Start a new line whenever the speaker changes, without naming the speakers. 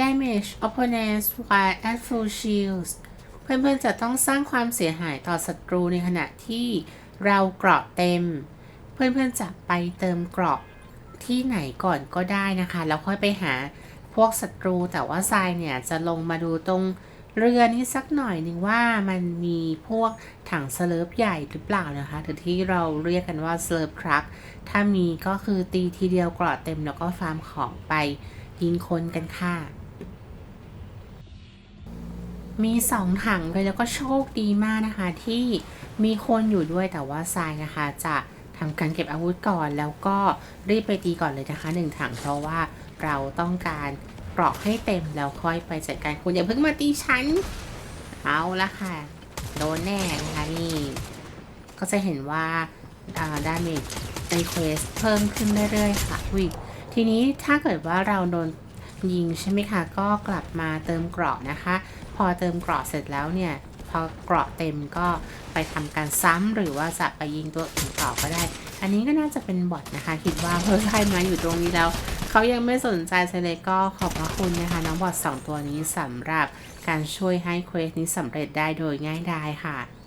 damage opponents while at full shields เพื่อนๆจะต้องสร้างความเสียหายต่อศัตรูในขณะที่เราเกราะเต็ม เพื่อนๆจะไปเติมเกราะที่ไหนก่อนก็ได้นะคะ แล้วค่อยไปหาพวกศัตรูแต่ว่าทรายเนี่ยจะลงมาดูตรงเรือนี้สักหน่อยหนึ่งว่ามันมีพวกถังสเลิฟใหญ่หรือเปล่านะคะหรือที่เราเรียกกันว่าสเลิฟครักถ้ามีก็คือตีทีเดียวเกราะเต็มแล้วก็ฟาร์มของไปยิงคนกันค่ะ มีสองถังเลยแล้วก็โชคดีมากนะคะ ที่มีคนอยู่ด้วยแต่ว่าทรายนะคะ จะทำการเก็บอาวุธก่อนแล้วก็รีบไปตีก่อนเลยนะคะหนึ่งถังเพราะว่าเราต้องการกราะให้เต็มแล้วค่อยไปจัดการคุณอย่าเพิ่งมาตีฉัน เอาละค่ะโดนแน่นะคะนี่ก็จะเห็นว่าดาเมจในเควสเพิ่มขึ้นเรื่อยๆค่ะวิทีนี้ถ้าเกิดว่าเราโดน ยิงใช่ไหมคะ ก็กลับมาเติมเกราะนะคะ พอเติมเกราะเสร็จแล้วเนี่ย พอเกราะเต็มก็ไปทำการซ้ำหรือว่าจะไปยิงตัวอื่นต่อก็ได้ อันนี้ก็น่าจะเป็นบอทนะคะ คิดว่าเพิ่มใครมาอยู่ตรงนี้แล้ว เขายังไม่สนใจเลยก็ขอบพระคุณนะคะ น้องบอทสองตัวนี้สำหรับการช่วยให้เควสนี้สำเร็จได้โดยง่ายดายค่ะ